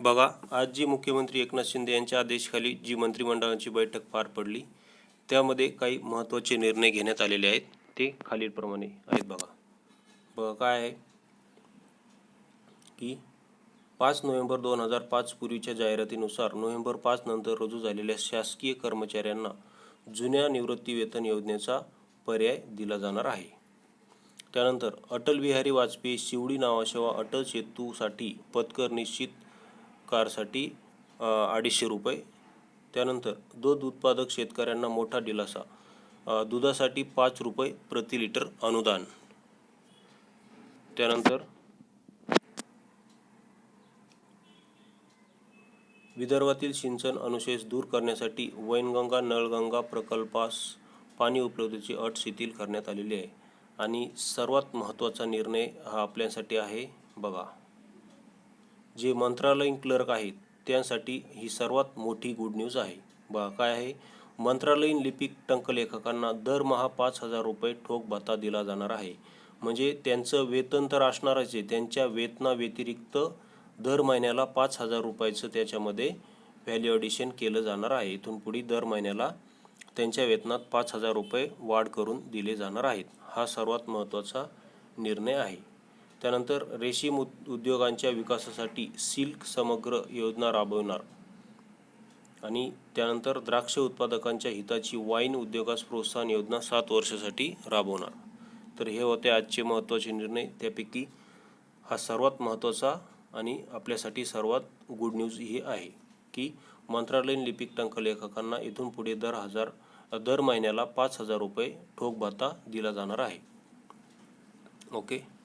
बघा आज जी मुख्यमंत्री एकनाथ शिंदे यांच्या आदेशाखाली जी मंत्रिमंडळाची बैठक पार पडली त्यामध्ये काही महत्त्वाचे निर्णय घेण्यात आलेले आहेत ते खालीलप्रमाणे आहेत बघा. बघा काय आहे? की पाच नोव्हेंबर दोन हजार पाच पूर्वीच्या जाहिरातीनुसार नोव्हेंबर पाच नंतर रुजू झालेल्या शासकीय कर्मचाऱ्यांना जुन्या निवृत्ती वेतन योजनेचा पर्याय दिला जाणार आहे. त्यानंतर अटल बिहारी वाजपेयी शिवडी नावाशिवा अटल सेतूसाठी पथकर निश्चित कारसाठी अडीचशे रुपये. त्यानंतर दूध उत्पादक शेतकऱ्यांना मोठा दिलासा. दुधासाठी पाच रुपये प्रति लिटर अनुदान. त्यानंतर विदर्भातील सिंचन अनुशेष दूर करण्यासाठी वैनगंगा नळगंगा प्रकल्पास पाणी उपलब्धतेची अट शिथिल करण्यात आलेली आहे. आणि सर्वात महत्त्वाचा निर्णय हा आपल्यासाठी आहे. बघा. जे मंत्रालयीन क्लर्क आहेत त्यांसाठी ही सर्वात मोठी गुड न्यूज आहे. बघा काय आहे? मंत्रालयीन लिपिक टंकलेखकांना दरमहा पाच हजार रुपये ठोक भत्ता दिला जाणार आहे. म्हणजे त्यांचं वेतन तर असणारच आहे. त्यांच्या वेतनाव्यतिरिक्त दर महिन्याला पाच हजार रुपयाचं त्याच्यामध्ये व्हॅल्यू ॲडिशन केलं जाणार आहे. इथून पुढे दर महिन्याला त्यांच्या वेतनात पाच हजार रुपये वाढ करून दिले जाणार आहेत. हा सर्वात महत्त्वाचा निर्णय आहे. त्यानंतर रेशीम उद उद्योगांच्या विकासासाठी सिल्क समग्र योजना राबवणार. आणि त्यानंतर द्राक्ष उत्पादकांच्या हिताची वाईन उद्योगास प्रोत्साहन योजना सात वर्षासाठी राबवणार. तर हे होते आजचे महत्त्वाचे निर्णय. त्यापैकी हा सर्वात महत्त्वाचा आणि आपल्यासाठी सर्वात गुड न्यूज ही आहे की मंत्रालयीन लिपिक टंकलेखकांना इथून पुढे दर हजार दर महिन्याला पाच हजार रुपये ठोक भत्ता दिला जाणार आहे. ओके?